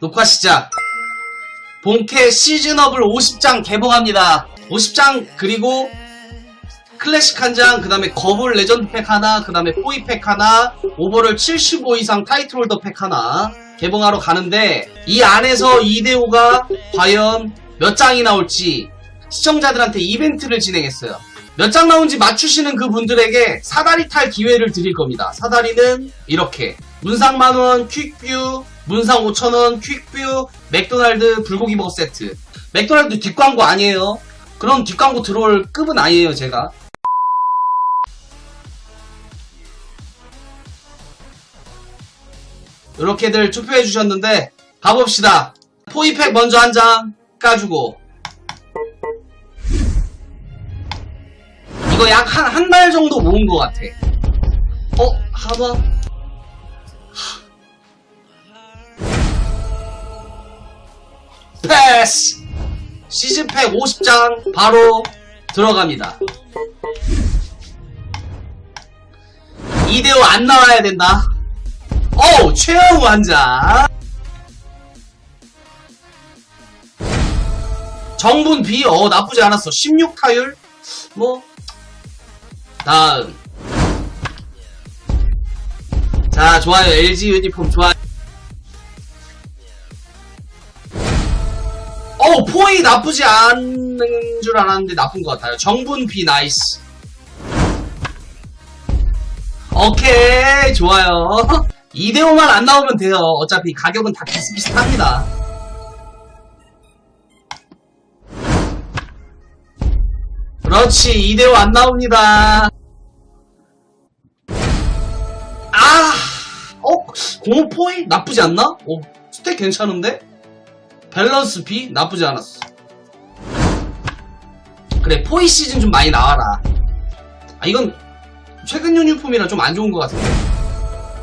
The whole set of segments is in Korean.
녹화 시작. 본캐 시즌업을 50장 개봉합니다. 50장 그리고 클래식 한 장, 그 다음에 거불 레전드 팩 하나, 그 다음에 포이 팩 하나, 오버롤 75 이상 타이틀 홀더 팩 하나 개봉하러 가는데 이 안에서 이데오가 과연 몇 장이 나올지 시청자들한테 이벤트를 진행했어요. 몇 장 나온지 맞추시는 그 분들에게 사다리 탈 기회를 드릴 겁니다. 사다리는 이렇게 문상 만원 퀵뷰, 문상 5천원 퀵뷰, 맥도날드 불고기 버거 세트. 맥도날드 뒷광고 아니에요. 그런 뒷광고 들어올 급은 아니에요, 제가. 이렇게들 투표해 주셨는데 가봅시다. 포이팩 먼저 한 장 까주고 이거 약 한 한 달 정도 모은 것 같아. 어 하나 패스 시즌팩 50장 바로 들어갑니다. 이대호 안 나와야 된다. 어우, 최영우 한 장. 정분 B, 어, 나쁘지 않았어. 16타율? 뭐, 다음. 자, 좋아요. LG 유니폼 좋아요. 어우, 포이 나쁘지 않은 줄 알았는데 나쁜 것 같아요. 정분 B 나이스. 오케이, 좋아요. 이대호만 안 나오면 돼요. 어차피 가격은 다 비슷비슷합니다. 그렇지, 이대호 안 나옵니다. 아, 어, 공포이 나쁘지 않나? 어, 스택 괜찮은데? 밸런스 B 나쁘지 않았어. 그래, 포이 시즌 좀 많이 나와라. 아, 이건 최근 유니폼이라 좀 안 좋은 것 같은데.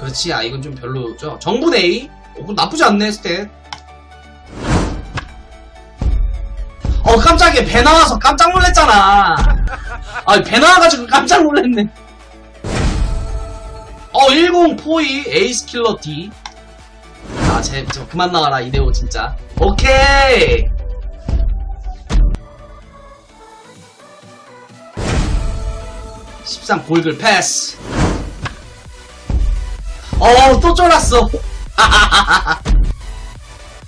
그렇지, 아, 이건 좀 별로죠. 정분 A? 어, 나쁘지 않네, 스탯. 어, 깜짝이야. 배 나와서 깜짝 놀랐잖아. 아, 배 나와가지고 깜짝 놀랐네. 어, 10 포이 에이스 킬러 D. 아, 제, 저 그만 나와라, 이대호, 진짜. 오케이! (13) 골글 패스 어, 또 쫄았어.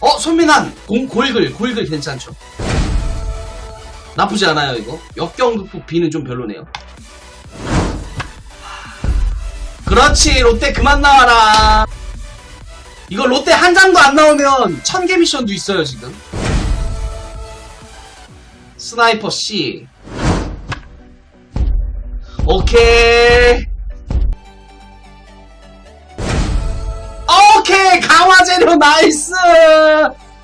어, 손민환. 공, 골글, 골글 괜찮죠. 나쁘지 않아요, 이거. 역경극복 B는 좀 별로네요. 그렇지, 롯데 그만 나와라. 이거 롯데 한 장도 안 나오면 천 개 미션도 있어요, 지금. 스나이퍼 C. 오케이. 오케이 강화재료 나이스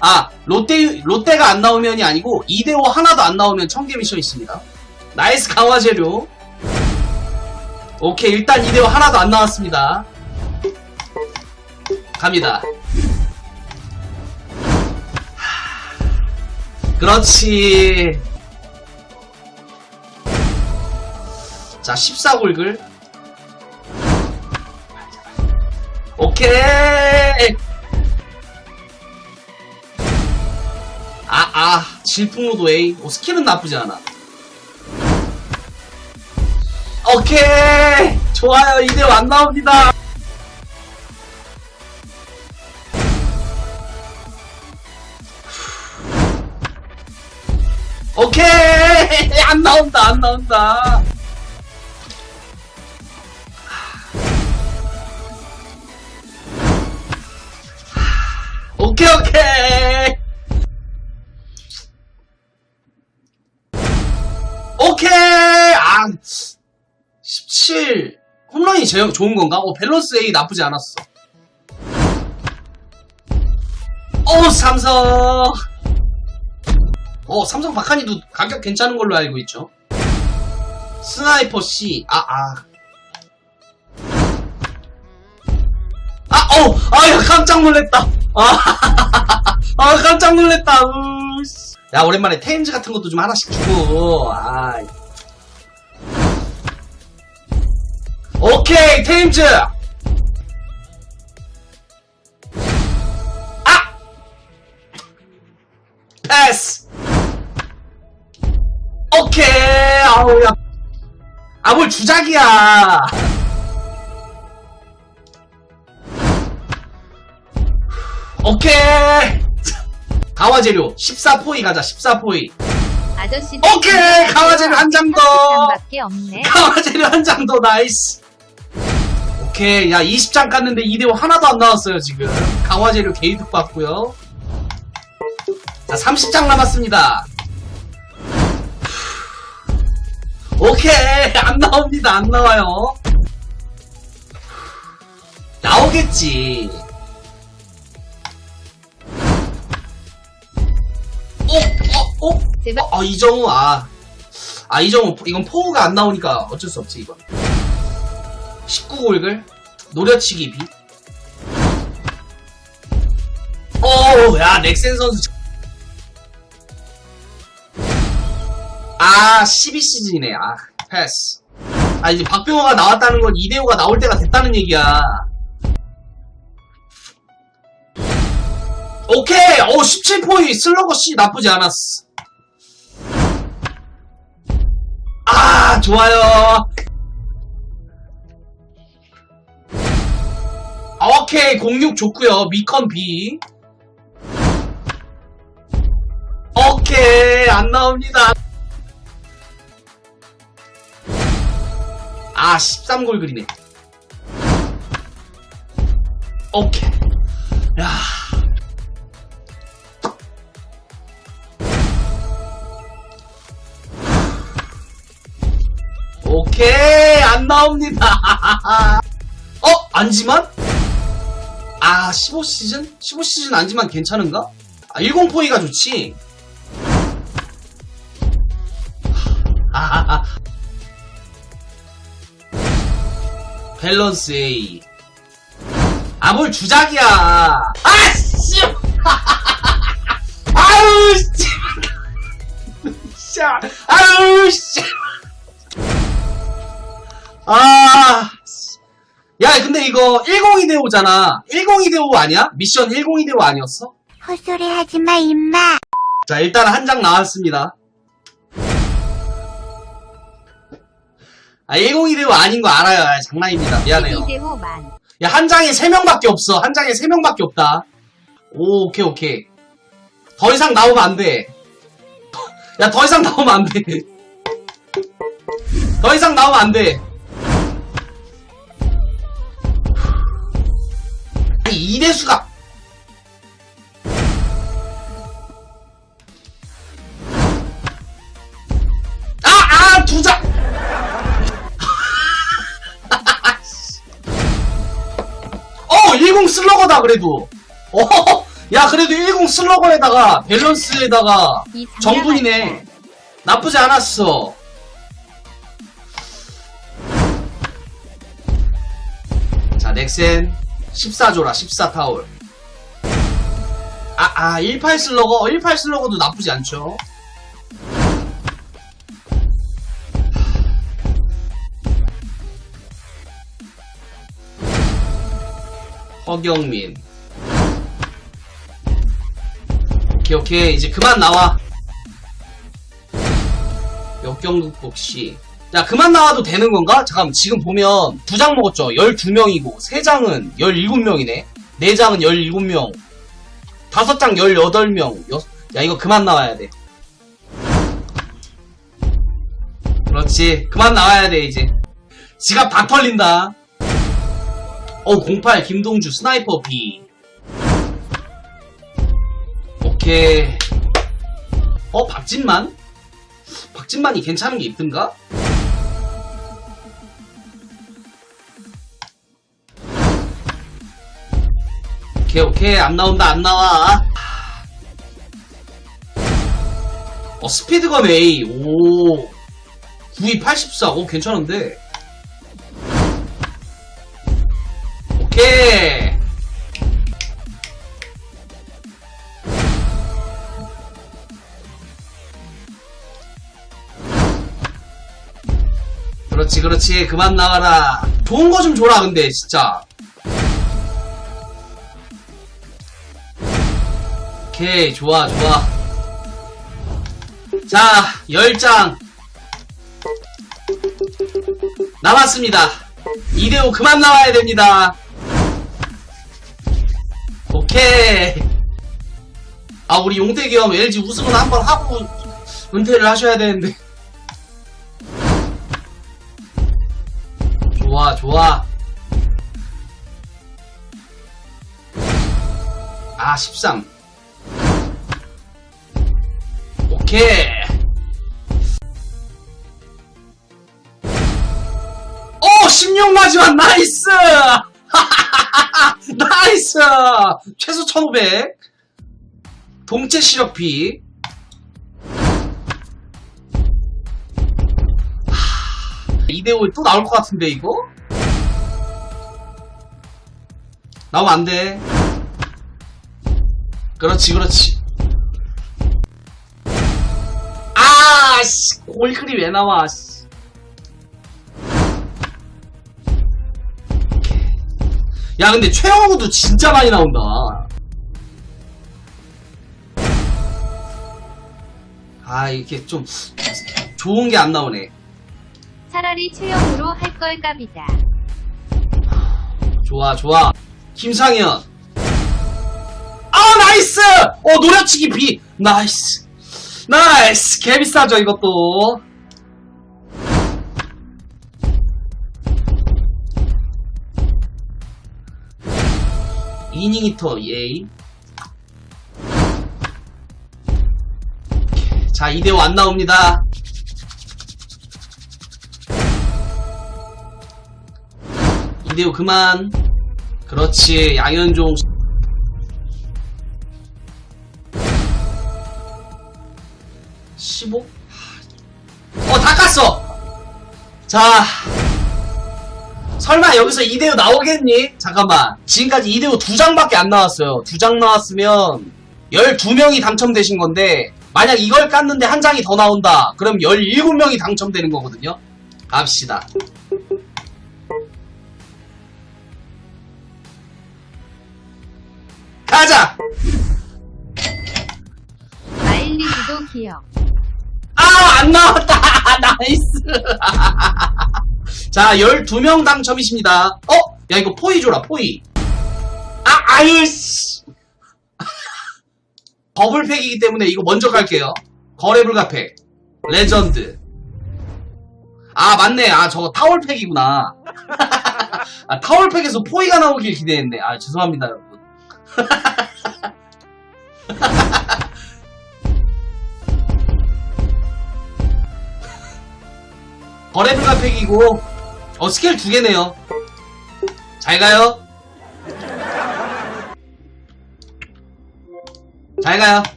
아 롯데 롯데가 안 나오면이 아니고 이대호 하나도 안 나오면 청개 미션 있습니다 나이스 강화재료 오케이 일단 이대호 하나도 안 나왔습니다 갑니다 그렇지 자 14골글 오케이. 아, 아, 질풍노도 A. 오, 스킬은 나쁘지 않아. 오케이. 좋아요. 이대로 안 나옵니다. 안 나온다, 안 나온다. 오케이 오케이. 오케이. 아 17 홈런이 제일 좋은 건가? 어 밸런스 A 나쁘지 않았어. 어 삼성 어 삼성 박하니도 가격 괜찮은 걸로 알고 있죠 스나이퍼 C 아아 아, 어, 아, 야, 깜짝 놀랬다. 아, 아, 깜짝 놀랬다. 으, 씨. 야, 오랜만에 테임즈 같은 것도 좀 하나씩 주고. 아. 오케이, 테임즈. 아, 아우, 야. 아, 뭘 주작이야. 오케이. 가와재료 14포이 가자, 14포이. 아저씨 오케이! 강화제를 한장 더! 밖에 없네. 강화재료 한 장 더, 나이스. 오케이, 야, 20장 깠는데 2대5 하나도 안 나왔어요, 지금. 강화재료 게이득 받고요. 자, 30장 남았습니다. 오케이, 안 나옵니다, 안 나와요. 나오겠지. 어, 어, 어? 제발 아, 이정우, 아. 아, 이정우, 이건 포우가 안 나오니까 어쩔 수 없지, 이건. 19골글, 노려치기 비. 어, 야, 넥센 선수. 아, 12시즌이네, 아, 패스. 아, 이제 박병호가 나왔다는 건 이대호가 나올 때가 됐다는 얘기야. 오케이! 어, 17포인트 슬러거 C 나쁘지 않았어. 아, 좋아요. 아, 오케이, 06 좋고요 미컨 B. 오케이, 안 나옵니다. 아, 13골 그리네. 오케이. 야. 오케이 안 나옵니다 어 안지만 아 15시즌 15시즌 안지만 괜찮은가 아 10포이가 좋지 밸런스 A 아 뭘 주작이야 아 씨 아유 씨 아유 씨 아. 야, 근데 이거 102대5잖아. 102대5 아니야? 미션 102대5 아니었어? 헛소리 하지 마, 임마. 자, 일단 한 장 나왔습니다. 아, 102대5 아닌 거 알아요. 아, 장난입니다. 미안해요. 만. 야, 한 장에 3명밖에 없어. 한 장에 3명밖에 없다. 오, 오케이, 오케이. 더 이상 나오면 안 돼. 야, 더 이상 나오면 안 돼. 더 이상 나오면 안 돼. 아니, 이대수가. 슬러거다, 그래도. 어, 야, 그래도 10 슬러거에다가, 밸런스에다가, 이 정분이네. 나쁘지 않았어. 자, 넥센 14조라, 14타올. 아, 아, 18 슬러거, 18 슬러거도 나쁘지 않죠. 허경민. 오케이, 오케이. 이제 그만 나와. 역경극복 씨. 야, 그만 나와도 되는 건가? 잠깐, 지금 보면 두 장 먹었죠? 12명이고, 세 장은 17명이네. 네 장은 17명. 다섯 장 18명. 여... 야, 이거 그만 나와야 돼. 그렇지. 그만 나와야 돼, 이제. 지갑 다 털린다. 어, 08 김동주 스나이퍼 B. 오케이. 어, 박진만? 박진만이 괜찮은 게 있던가? 오케이, 오케이. 안 나온다, 안 나와. 어, 스피드건 A. 오. 9위 84. 오, 괜찮은데. 그렇지, 그렇지. 그만 나와라. 좋은 거 좀 줘라, 근데, 진짜. 오케이, 좋아, 좋아. 자, 10장. 남았습니다. 2대5 그만 나와야 됩니다. 오케이. 아, 우리 형 LG 우승은 한 번 하고 은퇴를 하셔야 되는데. 좋아, 좋아. 아, 13. 오케이. 오, 16 마지막 나이스! 나이스! 최소 1500. 동체 시력비. 하, 2대5 또 나올 것 같은데, 이거? 나오면 안 돼. 그렇지, 그렇지. 아, 씨, 골클이 왜 나와, 씨. 야, 근데 최영우도 진짜 많이 나온다. 아, 이렇게 좀 좋은 게 안 나오네. 차라리 최영으로 할걸 깝이다. 좋아, 좋아. 김상현. 아, 나이스! 어, 노려치기 비. 나이스. 나이스. 개 비싸죠, 이것도. 이닝 히터, 예이. 자, 이대호 안 나옵니다. 이대호 그만. 그렇지, 양현종. (15) 어, 다 깠어! 자. 설마 여기서 이대호 나오겠니? 잠깐만. 지금까지 이대호 두 장밖에 안 나왔어요. 두 장 나왔으면 12명이 당첨되신 건데, 만약 이걸 깠는데 한 장이 더 나온다. 그럼 17명이 당첨되는 거거든요. 갑시다. 가자! 마일리지도 기억. 아, 안 나왔다! 나이스! 자, 12명 당첨이십니다. 어? 야, 이거 포이 줘라, 포이. 아, 아유, 씨. 버블팩이기 때문에 이거 먼저 갈게요. 거래 불가팩. 레전드. 아, 맞네. 아, 저거 타월팩이구나. 아, 타월팩에서 포이가 나오길 기대했네. 아, 죄송합니다, 여러분. 거래 불가팩이고, 어, 스케일 두 개네요. 잘 가요. 잘 가요.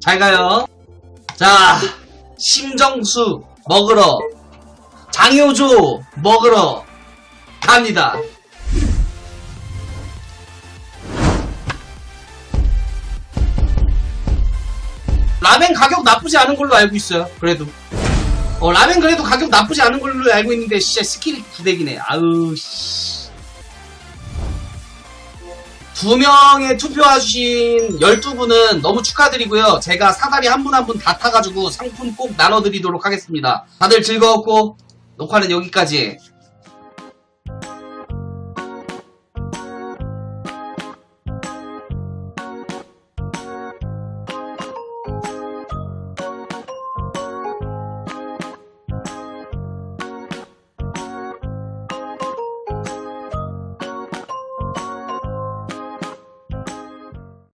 잘 가요. 자, 심정수 먹으러, 장효조 먹으러 갑니다. 라멘 가격 나쁘지 않은 걸로 알고 있어요. 그래도. 어, 라멘 그래도 가격 나쁘지 않은 걸로 알고 있는데, 진짜 스킬이 구대기네. 아우, 씨. 두 명의 투표해주신 12분은 너무 축하드리고요. 제가 사다리 한 분 한 분 다 타가지고 상품 꼭 나눠드리도록 하겠습니다. 다들 즐거웠고, 녹화는 여기까지.